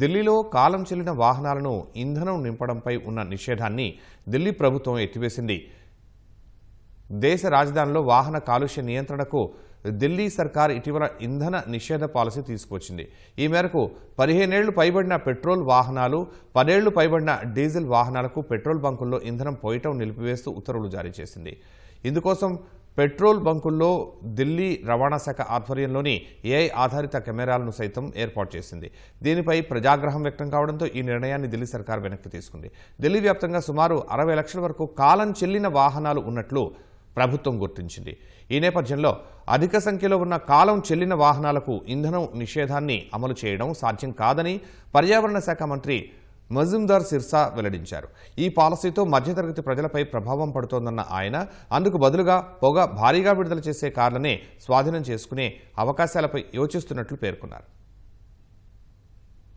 ఢిల్లీలో కాలం చెల్లిన వాహనాలను ఇంధనం నింపడంపై ఉన్న నిషేధాన్ని ఢిల్లీ ప్రభుత్వం ఎత్తివేసింది. దేశ రాజధానిలో వాహన కాలుష్య నియంత్రణకు ఢిల్లీ సర్కార్ ఇటీవల ఇంధన నిషేధ పాలసీ తీసుకొచ్చింది ఈ మేరకు పదిహేనేళ్ళు పైబడిన పెట్రోల్ వాహనాలు పదేళ్ళు పైబడిన డీజిల్ వాహనాలకు పెట్రోల్ బంకుల్లో ఇంధనం పోయటం నిలిపివేస్తూ ఉత్తర్వులు జారీ చేసింది. ఇందుకోసం పెట్రోల్ బంకుల్లో ఢిల్లీ రవాణా శాఖ ఆధ్వర్యంలోని ఏఐ ఆధారిత కెమెరాలను సైతం ఏర్పాటు చేసింది. దీనిపై ప్రజాగ్రహం వ్యక్తం కావడంతో ఈ నిర్ణయాన్ని ఢిల్లీ సర్కార్ వెనక్కి తీసుకుంది. ఢిల్లీ వ్యాప్తంగా సుమారు అరవై లక్షల వరకు కాలం చెల్లిన వాహనాలు ఉన్నట్లు ప్రభుత్వం గుర్తించింది. ఈ నేపథ్యంలో అధిక సంఖ్యలో ఉన్న కాలం చెల్లిన వాహనాలకు ఇంధనం నిషేధాన్ని అమలు చేయడం సాధ్యం కాదని పర్యావరణ శాఖ మంత్రి మజుందార్ సిర్సా వెల్లడించారు. ఈ పాలసీతో మధ్యతరగతి ప్రజలపై ప్రభావం పడుతోందన్న ఆయన అందుకు బదులుగా పొగ భారీగా విడుదల చేసే కార్లనే స్వాధీనం చేసుకునే అవకాశాలపై యోచిస్తున్నట్లు పేర్కొన్నారు.